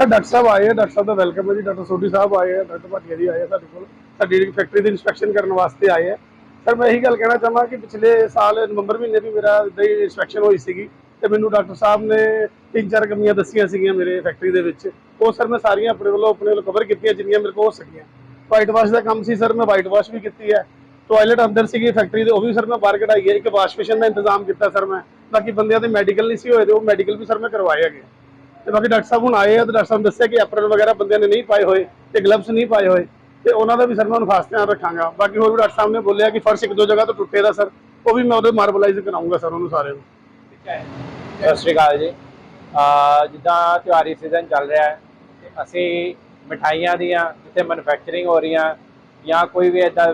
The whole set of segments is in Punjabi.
ਸਰ, ਡਾਕਟਰ ਸਾਹਿਬ ਆਏ ਆ, ਡਾਕਟਰ ਸਾਹਿਬ ਦਾ ਵੈਲਕਮ ਹੈ ਜੀ, ਡਾਕਟਰ ਸੋਢੀ ਸਾਹਿਬ ਆਏ ਆ, ਡਾਕਟਰ ਭਾਟੀਆ ਜੀ ਆਏ ਆ ਸਾਡੇ ਕੋਲ, ਸਾਡੀ ਜਿਹੜੀ ਫੈਕਟਰੀ ਦੀ ਇਨਸਪੈਕਸ਼ਨ ਕਰਨ ਵਾਸਤੇ ਆਏ ਆ। ਸਰ, ਮੈਂ ਇਹੀ ਗੱਲ ਕਹਿਣਾ ਚਾਹਾਂ ਕਿ ਪਿਛਲੇ ਸਾਲ ਨਵੰਬਰ ਮਹੀਨੇ ਵੀ ਮੇਰਾ ਇਦਾਂ ਹੀ ਇਨਸਪੈਕਸ਼ਨ ਹੋਈ ਸੀਗੀ ਤੇ ਮੈਨੂੰ ਡਾਕਟਰ ਸਾਹਿਬ ਨੇ ਤਿੰਨ ਚਾਰ ਕਮੀਆਂ ਦੱਸੀਆਂ ਸੀਗੀਆਂ ਮੇਰੇ ਫੈਕਟਰੀ ਦੇ ਵਿੱਚ। ਉਹ ਸਰ, ਮੈਂ ਸਾਰੀਆਂ ਆਪਣੇ ਵੱਲੋਂ ਆਪਣੇ ਵੱਲੋਂ ਕਵਰ ਕੀਤੀਆਂ ਜਿੰਨੀਆਂ ਮੇਰੇ ਕੋਲ ਹੋ ਸਕੀਆਂ। ਵਾਈਟ ਵਾਸ਼ ਦਾ ਕੰਮ ਸੀ ਸਰ, ਮੈਂ ਵਾਈਟ ਵਾਸ਼ ਵੀ ਕੀਤੀ ਹੈ। ਟਾਇਲਟ ਅੰਦਰ ਸੀਗੀ ਫੈਕਟਰੀ ਦੇ, ਉਹ ਵੀ ਸਰ, ਮੈਂ ਬਾਹਰ ਕਢਾਈ ਹੈ। ਇੱਕ ਵਾਸ਼ ਮਸ਼ੀਨ ਦਾ ਇੰਤਜ਼ਾਮ ਕੀਤਾ ਸਰ ਮੈਂ। ਬਾਕੀ ਬੰਦਿਆਂ ਦੇ ਮੈਡੀਕਲ ਨਹੀਂ ਸੀ ਹੋਏ ਤੇ ਉਹ ਮੈਡੀਕਲ ਵੀ ਸਰ ਮੈਂ ਕਰਵਾਏ ਹੈਗੇ ਤੇ ਬਾਕੀ ਡਾਕਟਰ ਸਾਹਿਬ ਹੁਣ ਆਏ ਆ ਤੇ ਡਾਕਟਰ ਸਾਹਿਬ ਨੇ ਦੱਸਿਆ ਕਿ ਐਪਰਨ ਵਗੈਰਾ ਬੰਦਿਆਂ ਨੇ ਨਹੀਂ ਪਾਏ ਹੋਏ ਤੇ ਗਲਵਸ ਨਹੀਂ ਪਾਏ ਹੋਏ ਤੇ ਉਹਨਾਂ ਦਾ ਵੀ ਸਰ ਮੈਂ ਹੁਣ ਖਾਸ ਧਿਆਨ ਰੱਖਾਂਗਾ। ਬਾਕੀ ਹੋਰ ਵੀ ਡਾਕਟਰ ਸਾਹਿਬ ਨੇ ਬੋਲਿਆ ਕਿ ਫਰਸ਼ ਇੱਕ ਦੋ ਜਗ੍ਹਾ ਤੋਂ ਟੁੱਟੇ ਦਾ ਸਰ, ਉਹ ਵੀ ਮੈਂ ਉਹਦੇ ਮਾਰਬਲਾਈਜ਼ ਕਰਾਉਂਗਾ ਸਰ ਉਹਨੂੰ ਸਾਰੇ ਨੂੰ। ਸਤਿ ਸ਼੍ਰੀ ਅਕਾਲ ਜੀ। ਜਿੱਦਾਂ ਤਿਉਹਾਰੀ ਸੀਜ਼ਨ ਚੱਲ ਰਿਹਾ ਹੈ ਅਸੀਂ ਮਠਾਈਆਂ ਦੀਆਂ ਜਿੱਥੇ ਮੈਨੂਫੈਕਚਰਿੰਗ ਹੋ ਰਹੀਆਂ ਜਾਂ ਕੋਈ ਵੀ ਇਦਾਂ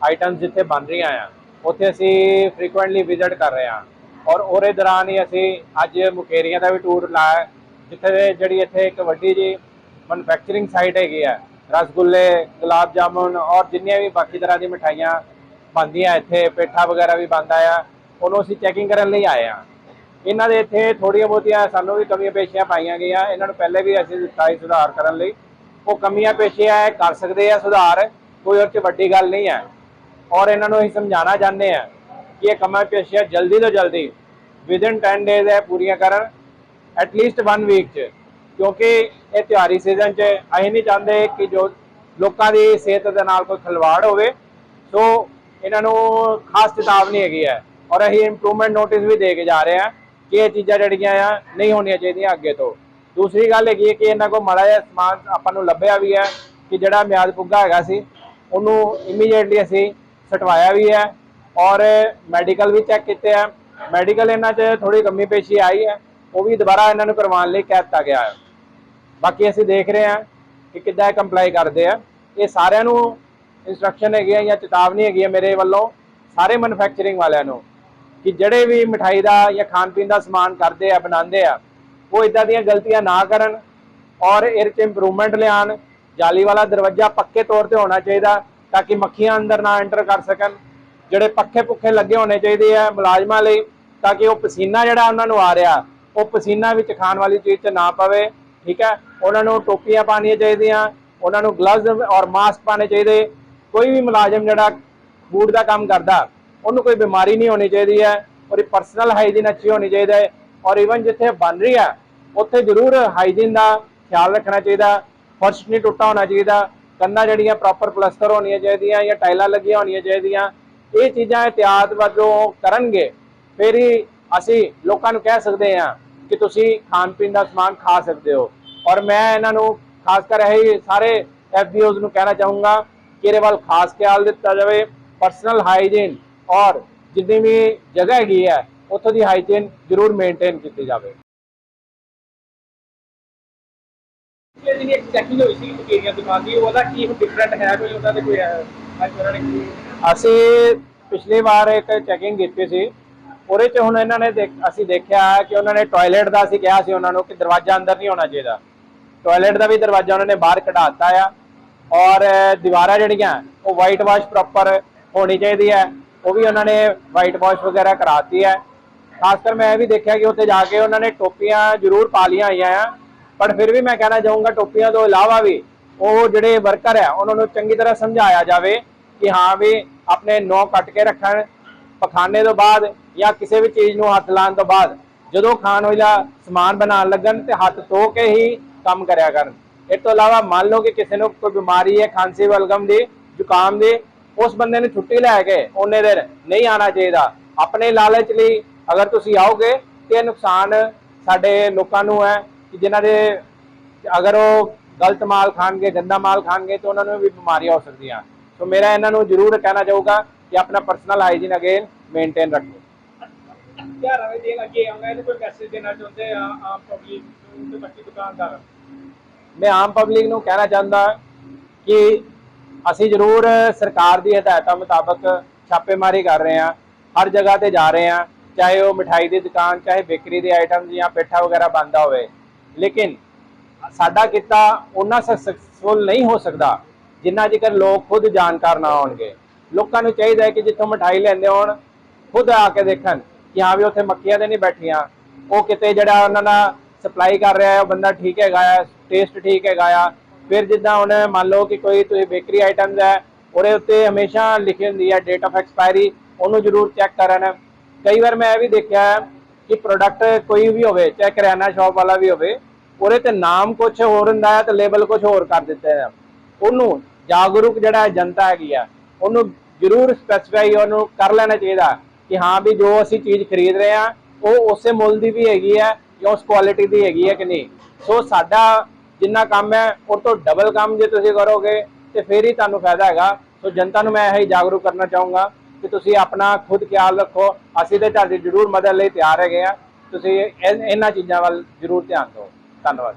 ਆਈਟਮਸ ਜਿੱਥੇ ਬਣ ਰਹੀਆਂ ਆ, ਉੱਥੇ ਅਸੀਂ ਫ੍ਰੀਕੁਐਂਟਲੀ ਵਿਜ਼ਿਟ ਕਰ ਰਹੇ ਹਾਂ। ਔਰ ਉਹਦੇ ਦੌਰਾਨ ਹੀ ਅਸੀਂ ਅੱਜ ਮੁਕੇਰੀਆਂ ਦਾ ਵੀ ਟੂਰ ਲਾਇਆ ਜਿੱਥੇ ਜਿਹੜੀ ਇੱਥੇ ਇੱਕ ਵੱਡੀ ਜੀ ਮੈਨੂਫੈਕਚਰਿੰਗ ਸਾਈਟ ਹੈਗੀ ਹੈ ਰਸਗੁੱਲੇ, ਗੁਲਾਬ ਜਾਮੁਨ ਔਰ ਜਿੰਨੀਆਂ ਵੀ ਬਾਕੀ ਤਰ੍ਹਾਂ ਦੀ ਮਠਾਈਆਂ ਬਣਦੀਆਂ ਇੱਥੇ, ਪੇਠਾ ਵਗੈਰਾ ਵੀ ਬਣਦਾ ਆ, ਉਹਨੂੰ ਅਸੀਂ ਚੈਕਿੰਗ ਕਰਨ ਲਈ ਆਏ ਹਾਂ। ਇਹਨਾਂ ਦੇ ਇੱਥੇ ਥੋੜੀਆਂ ਬਹੁਤੀਆਂ ਸਾਨੂੰ ਵੀ ਕਮੀਆਂ ਪੇਸ਼ੀਆਂ ਪਾਈਆਂ ਗਈਆਂ, ਇਹਨਾਂ ਨੂੰ ਪਹਿਲੇ ਵੀ ਅਸੀਂ ਦਿੱਤਾ ਸੀ ਸੁਧਾਰ ਕਰਨ ਲਈ। ਉਹ ਕਮੀਆਂ ਪੇਸ਼ੀਆਂ ਕਰ ਸਕਦੇ ਆ ਸੁਧਾਰ, ਕੋਈ ਉਹ 'ਚ ਵੱਡੀ ਗੱਲ ਨਹੀਂ ਹੈ ਔਰ ਇਹਨਾਂ ਨੂੰ ਅਸੀਂ ਸਮਝਾਉਣਾ ਚਾਹੁੰਦੇ ਆ ਕਿ ਇਹ ਕਮੀਆਂ ਪੇਸ਼ੀਆਂ ਜਲਦੀ ਤੋਂ ਜਲਦੀ ਵਿਦਿਨ 10 ਡੇਜ਼ ਇਹ ਪੂਰੀਆਂ ਕਰਨ। ਐਟਲੀਸਟ 1 ਵੀਕ 'ਚ, ਕਿਉਂਕਿ ਇਹ ਤਿਉਹਾਰੀ ਸੀਜ਼ਨ 'ਚ ਅਸੀਂ ਨਹੀਂ ਚਾਹੁੰਦੇ ਕਿ ਜੋ ਲੋਕਾਂ ਦੀ ਸਿਹਤ ਦੇ ਨਾਲ ਕੋਈ ਖਿਲਵਾੜ ਹੋਵੇ। ਸੋ ਇਹਨਾਂ ਨੂੰ ਖਾਸ ਚੇਤਾਵਨੀ ਹੈਗੀ ਹੈ। ਔਰ ਅਸੀਂ ਇੰਪਰੂਵਮੈਂਟ ਨੋਟਿਸ ਵੀ ਦੇ ਕੇ ਜਾ ਰਹੇ ਹਾਂ ਕਿ ਇਹ ਚੀਜ਼ਾਂ ਜਿਹੜੀਆਂ ਆ ਨਹੀਂ ਹੋਣੀਆਂ ਚਾਹੀਦੀਆਂ ਅੱਗੇ ਤੋਂ। ਦੂਸਰੀ ਗੱਲ ਹੈਗੀ ਹੈ ਕਿ ਇਹਨਾਂ ਕੋਲ ਮਾੜਾ ਜਿਹਾ ਸਮਾਨ ਆਪਾਂ ਨੂੰ ਲੱਭਿਆ ਵੀ ਹੈ ਕਿ ਜਿਹੜਾ ਮਿਆਦ ਪੁੱਗਾ ਹੈਗਾ ਸੀ, ਉਹਨੂੰ ਇਮੀਡੀਏਟਲੀ ਅਸੀਂ ਸਟਵਾਇਆ ਵੀ ਹੈ। ਔਰ ਮੈਡੀਕਲ ਵੀ ਚੈੱਕ ਕੀਤੇ ਆ। ਮੈਡੀਕਲ ਇਹਨਾਂ 'ਚ ਥੋੜੀ ਕਮੀ ਪੇਸ਼ੀ ਆਈ ਹੈ। ਉਹ ਵੀ ਦੁਬਾਰਾ ਇਹਨਾਂ ਨੂੰ ਕਰਵਾਉਣ ਲਈ ਕਹਿ ਦਿੱਤਾ ਗਿਆ ਹੈ। ਬਾਕੀ ਅਸੀਂ ਦੇਖ ਰਹੇ ਹਾਂ ਕਿ ਕਿੱਦਾਂ ਕੰਪਲਾਈ ਕਰਦੇ ਆ। ਇਹ ਸਾਰਿਆਂ ਨੂੰ ਇਨਸਟਰਕਸ਼ਨ ਹੈਗੀ ਆ ਜਾਂ ਚੇਤਾਵਨੀ ਹੈਗੀ ਆ ਮੇਰੇ ਵੱਲੋਂ, ਸਾਰੇ ਮੈਨੂਫੈਕਚਰਿੰਗ ਵਾਲਿਆਂ ਨੂੰ, ਕਿ ਜਿਹੜੇ ਵੀ ਮਠਾਈ ਦਾ ਜਾਂ ਖਾਣ ਪੀਣ ਦਾ ਸਮਾਨ ਕਰਦੇ ਆ, ਬਣਾਉਂਦੇ ਆ, ਉਹ ਇਦਾਂ ਦੀਆਂ ਗਲਤੀਆਂ ਨਾ ਕਰਨ ਔਰ ਇਹਦੇ 'ਚ ਇੰਪਰੂਵਮੈਂਟ ਲਿਆਉਣ। ਜਾਲੀ ਵਾਲਾ ਦਰਵਾਜ਼ਾ ਪੱਕੇ ਤੌਰ ਤੇ ਹੋਣਾ ਚਾਹੀਦਾ ਤਾਂ ਕਿ ਮੱਖੀਆਂ ਅੰਦਰ ਨਾ ਐਂਟਰ ਕਰ ਸਕਣ। ਜਿਹੜੇ ਪੱਖੇ ਪੁੱਖੇ ਲੱਗੇ ਹੋਣੇ ਚਾਹੀਦੇ ਆ ਮੁਲਾਜ਼ਮਾਂ ਲਈ ਤਾਂ ਕਿ ਉਹ ਪਸੀਨਾ ਜਿਹੜਾ ਉਹਨਾਂ ਨੂੰ ਆ ਰਿਹਾ ਉਹ ਪਸੀਨਾ ਵਿੱਚ ਖਾਣ ਵਾਲੀ ਚੀਜ਼ 'ਚ ਨਾ ਪਵੇ, ਠੀਕ ਹੈ? ਉਹਨਾਂ ਨੂੰ ਟੋਪੀਆਂ ਪਾਉਣੀਆਂ ਚਾਹੀਦੀਆਂ, ਉਹਨਾਂ ਨੂੰ ਗਲਵਜ਼ ਔਰ ਮਾਸਕ ਪਾਣੇ ਚਾਹੀਦੇ। ਕੋਈ ਵੀ ਮੁਲਾਜ਼ਮ ਜਿਹੜਾ ਫੂਡ ਦਾ ਕੰਮ ਕਰਦਾ, ਉਹਨੂੰ ਕੋਈ ਬਿਮਾਰੀ ਨਹੀਂ ਹੋਣੀ ਚਾਹੀਦੀ ਹੈ ਔਰ ਪਰਸਨਲ ਹਾਈਜੀਨ ਅੱਛੀ ਹੋਣੀ ਚਾਹੀਦਾ ਹੈ ਔਰ ਇਵਨ ਜਿੱਥੇ ਬਣ ਰਹੀ ਹੈ, ਉੱਥੇ ਜ਼ਰੂਰ ਹਾਈਜੀਨ ਦਾ ਖਿਆਲ ਰੱਖਣਾ ਚਾਹੀਦਾ। ਫਰਸ਼ ਨਹੀਂ ਟੁੱਟਾ ਹੋਣਾ ਚਾਹੀਦਾ, ਕੰਨਾਂ ਜਿਹੜੀਆਂ ਪ੍ਰੋਪਰ ਪਲਸਟਰ ਹੋਣੀਆਂ ਚਾਹੀਦੀਆਂ ਜਾਂ ਟਾਈਲਾਂ ਲੱਗੀਆਂ ਹੋਣੀਆਂ ਚਾਹੀਦੀਆਂ, ਇਹ ਚੀਜ਼ਾਂ ਇhtiyat ਵਜੋਂ ਕਰਨਗੇ। ਫਿਰ ਹੀ ਅਸੀਂ ਲੋਕਾਂ ਨੂੰ ਕਹਿ ਸਕਦੇ ਹਾਂ ਕਿ ਤੁਸੀਂ ਖਾਣ ਪੀਣ ਦਾ ਸਮਾਨ ਖਾ ਸਕਦੇ ਹੋ। ਔਰ ਮੈਂ ਇਹਨਾਂ ਨੂੰ ਖਾਸ ਕਰ ਇਹ ਸਾਰੇ ਐਫਬੀਓਜ਼ ਨੂੰ ਕਹਿਣਾ ਚਾਹੂੰਗਾ ਕਿ ਇਹਦੇ ਵੱਲ ਖਾਸ ਖਿਆਲ ਦਿੱਤਾ ਜਾਵੇ ਪਰਸਨਲ ਹਾਈਜੀਨ ਔਰ ਜਿੰਨੀ ਵੀ ਜਗ੍ਹਾ ਹੈਗੀ ਹੈ ਉੱਥੋਂ ਦੀ ਹਾਈਜੀਨ ਜ਼ਰੂਰ ਮੇਨਟੇਨ ਕੀਤੀ ਜਾਵੇ। ਇਹ ਜਿਹੜੀ ਇੱਕ ਚੈਕਿੰਗ ਹੋਈ ਸੀ ਮੁਕੇਰੀਆਂ ਦੁਕਾਨ ਦੀ ਉਹਦਾ ਕੀ ਡਿਫਰੈਂਟ ਹੈ ਕੋਈ ਉਹਦਾ ਤੇ ਕੋਈ ਹੈ ਅੱਜ ਉਹਨਾਂ ਨੇ ਕੀ ਅਸੀਂ ਪਿਛਲੀ ਵਾਰ ਇੱਕ ਚੈਕਿੰਗ ਕੀਤੀ ਸੀ। ਉਹਦੇ ਚ ਹੁਣ ਇਹਨਾਂ ਨੇ ਦੇਖ- ਅਸੀਂ ਦੇਖਿਆ ਕਿ ਉਹਨਾਂ ਨੇ ਟਾਇਲਟ ਦਾ ਅਸੀਂ ਕਿਹਾ ਸੀ ਉਹਨਾਂ ਨੂੰ ਕਿ ਦਰਵਾਜ਼ਾ ਅੰਦਰ ਨਹੀਂ ਹੋਣਾ ਚਾਹੀਦਾ। ਟਾਇਲਟ ਦਾ ਵੀ ਦਰਵਾਜ਼ਾ ਉਹਨਾਂ ਨੇ ਬਾਹਰ ਕਢਾ ਦਿੱਤਾ ਆ। ਔਰ ਦੀਵਾਰਾਂ ਜਿਹੜੀਆਂ, ਉਹ ਵਾਈਟ ਵਾਸ਼ ਪ੍ਰੋਪਰ ਹੋਣੀ ਚਾਹੀਦੀ ਹੈ। ਉਹ ਵੀ ਉਹਨਾਂ ਨੇ ਵਾਈਟ ਵਾਸ਼ ਵਗੈਰਾ ਕਰਾਤੀ ਹੈ। ਖਾਸ ਕਰ ਮੈਂ ਇਹ ਵੀ ਦੇਖਿਆ ਕਿ ਉੱਥੇ ਜਾ ਕੇ ਉਹਨਾਂ ਨੇ ਟੋਪੀਆਂ ਜ਼ਰੂਰ ਪਾ ਲਈਆਂ ਹੋਈਆਂ ਆ। ਪਰ ਫਿਰ ਵੀ ਮੈਂ ਕਹਿਣਾ ਚਾਹੂੰਗਾ ਟੋਪੀਆਂ ਤੋਂ ਇਲਾਵਾ ਵੀ ਉਹ ਜਿਹੜੇ ਵਰਕਰ ਹੈ ਉਹਨਾਂ ਨੂੰ ਚੰਗੀ ਤਰ੍ਹਾਂ ਸਮਝਾਇਆ ਜਾਵੇ ਕਿ ਹਾਂ ਵੀ ਆਪਣੇ ਨੌ ਕੱਟ ਕੇ ਰੱਖਣ ਪਖਾਨੇ ਤੋਂ ਬਾਅਦ ਜਾਂ ਕਿਸੇ ਵੀ ਚੀਜ਼ ਨੂੰ ਹੱਥ ਲਾਉਣ ਤੋਂ ਬਾਅਦ ਜਦੋਂ ਖਾਣ ਵਾਲਾ ਸਮਾਨ ਬਣਾਉਣ ਲੱਗਣ ਤੇ ਹੱਥ ਧੋ ਕੇ ਹੀ ਕੰਮ ਕਰਿਆ ਕਰਨ। ਇਸ ਤੋਂ ਇਲਾਵਾ ਮੰਨ ਲਓ ਕਿ ਕਿਸੇ ਨੂੰ ਕੋਈ ਬਿਮਾਰੀ ਹੈ, ਖਾਂਸੀ ਬਲਗਮ ਦੀ, ਜ਼ੁਕਾਮ ਦੀ, ਉਸ ਬੰਦੇ ਨੂੰ ਛੁੱਟੀ ਲੈ ਕੇ ਉਹਨੇ ਦਿਨ ਨਹੀਂ ਆਣਾ ਚਾਹੀਦਾ। ਆਪਣੇ ਲਾਲਚ ਲਈ ਅਗਰ ਤੁਸੀਂ ਆਓਗੇ ਤੇ ਨੁਕਸਾਨ ਸਾਡੇ ਲੋਕਾਂ ਨੂੰ ਹੈ ਕਿ ਜਿਨ੍ਹਾਂ ਦੇ ਅਗਰ ਉਹ ਗਲਤ ਮਾਲ ਖਾਣਗੇ, ਗੰਦਾ ਮਾਲ ਖਾਣਗੇ ਤਾਂ ਉਹਨਾਂ ਨੂੰ ਵੀ ਬਿਮਾਰੀਆਂ ਹੋ ਸਕਦੀਆਂ। ਸੋ ਮੇਰਾ ਇਹਨਾਂ ਨੂੰ ਜ਼ਰੂਰ ਕਹਿਣਾ ਚਾਹੂਗਾ ਆਪਣਾ ਪਰਸਨਲ ਹਾਈਜੀਨ ਅਗੇਨ ਮੇਨਟੇਨ ਰੱਖੋ। ਕਿਆ ਰਵੇ ਦੇਣ ਅੱਗੇ ਆਉਂਗਾ ਇਹਨੂੰ ਕੋਈ ਮੈਸੇਜ ਦੇਣਾ ਚਾਹੁੰਦੇ ਆ ਆਮ ਪਬਲਿਕ ਨੂੰ ਤੇ ਬਾਕੀ ਦੁਕਾਨਦਾਰ। ਮੈਂ ਆਮ ਪਬਲਿਕ ਨੂੰ ਕਹਿਣਾ ਚਾਹੁੰਦਾ ਕਿ ਅਸੀਂ ਜ਼ਰੂਰ ਸਰਕਾਰ ਦੀ ਹਦਾਇਤਾਂ ਮੁਤਾਬਕ ਛਾਪੇਮਾਰੀ ਕਰ ਰਹੇ ਹਾਂ ਹਰ ਜਗ੍ਹਾ ਤੇ ਜਾ ਰਹੇ ਹਾਂ ਚਾਹੇ ਉਹ ਮਿਠਾਈ ਦੀ ਦੁਕਾਨ ਚਾਹੇ ਬੇਕਰੀ ਦੇ ਆਈਟਮ ਜਾਂ ਪੇਠਾ ਵਗੈਰਾ ਬੰਦਾ ਹੋਵੇ। ਲੇਕਿਨ ਸਾਡਾ ਕਿੱਤਾ ਉਹਨਾਂ ਸਕਸੈਸਫੁਲ ਨਹੀਂ ਹੋ ਸਕਦਾ ਜਿੰਨਾ ਜੇਕਰ ਲੋਕ ਖੁਦ ਜਾਣਕਾਰ ਨਾ ਹੋਣਗੇ। ਲੋਕਾਂ ਨੂੰ ਚਾਹੀਦਾ ਹੈ ਕਿ ਜਿੱਥੋਂ ਮਠਾਈ ਲੈਂਦੇ ਹੋਣ, ਖੁਦ ਆ ਕੇ ਦੇਖਣ ਕਿ ਹਾਂ ਵੀ ਉੱਥੇ ਮੱਖੀਆਂ ਤੇ ਨਹੀਂ ਬੈਠੀਆਂ। ਉਹ ਕਿਤੇ ਜਿਹੜਾ ਉਹਨਾਂ ਦਾ ਸਪਲਾਈ ਕਰ ਰਿਹਾ ਹੈ, ਉਹ ਬੰਦਾ ਠੀਕ ਹੈਗਾ ਆ ਟੇਸਟ ਠੀਕ ਹੈਗਾ ਆ। ਫਿਰ ਜਿੱਦਾਂ ਹੁਣ ਮੰਨ ਲਓ ਕਿ ਕੋਈ ਤੁਸੀਂ ਬੇਕਰੀ ਆਈਟਮਸ ਹੈ, ਉਹਦੇ ਉੱਤੇ ਹਮੇਸ਼ਾ ਲਿਖੀ ਹੁੰਦੀ ਹੈ ਡੇਟ ਆਫ ਐਕਸਪਾਇਰੀ ਉਹਨੂੰ ਜ਼ਰੂਰ ਚੈੱਕ ਕਰਨ। ਕਈ ਵਾਰ ਮੈਂ ਇਹ ਵੀ ਦੇਖਿਆ ਕਿ ਪ੍ਰੋਡਕਟ ਕੋਈ ਵੀ ਹੋਵੇ, ਚਾਹੇ ਕਰਿਆਨਾ ਸ਼ਾਪ ਵਾਲਾ ਵੀ ਹੋਵੇ, ਉਹਦੇ ਤੇ ਨਾਮ ਕੁਝ ਹੋਰ ਹੁੰਦਾ ਹੈ ਤੇ ਲੇਬਲ ਕੁਝ ਹੋਰ ਕਰ ਦਿੱਤੇ ਹੈ ਉਹਨੂੰ ਜਾਗਰੂਕ ਜਿਹੜਾ ਜਨਤਾ ਹੈਗੀ ਆ, ਉਹਨੂੰ ਜ਼ਰੂਰ ਸਪੈਸੀਫਾਈ ਉਹਨੂੰ ਕਰ ਲੈਣਾ ਚਾਹੀਦਾ ਕਿ ਹਾਂ ਵੀ ਜੋ ਅਸੀਂ ਚੀਜ਼ ਖਰੀਦ ਰਹੇ ਆ ਉਹ ਉਸੇ ਮੁੱਲ ਦੀ ਵੀ ਹੈਗੀ ਹੈ ਜਾਂ ਉਸ ਕੁਆਲਿਟੀ ਦੀ ਹੈਗੀ ਹੈ ਕਿ ਨਹੀਂ। ਸੋ ਸਾਡਾ ਜਿੰਨਾ ਕੰਮ ਹੈ, ਉਹ ਤੋਂ ਡਬਲ ਕੰਮ ਜੇ ਤੁਸੀਂ ਕਰੋਗੇ, ਤੇ ਫਿਰ ਹੀ ਤੁਹਾਨੂੰ ਫਾਇਦਾ ਹੈਗਾ। ਸੋ ਜਨਤਾ ਨੂੰ ਮੈਂ ਇਹ ਜਾਗਰੂਕ ਕਰਨਾ ਚਾਹੂੰਗਾ ਕਿ ਤੁਸੀਂ ਆਪਣਾ ਖੁਦ ਖਿਆਲ ਰੱਖੋ। ਅਸੀਂ ਤੇ ਤੁਹਾਡੀ ਜ਼ਰੂਰ ਮਦਦ ਲਈ ਤਿਆਰ ਹੈਗੇ ਆ ਤੁਸੀਂ ਇਹ- ਇਹਨਾਂ ਚੀਜ਼ਾਂ ਵੱਲ ਜ਼ਰੂਰ ਧਿਆਨ ਦਿਓ। ਧੰਨਵਾਦ।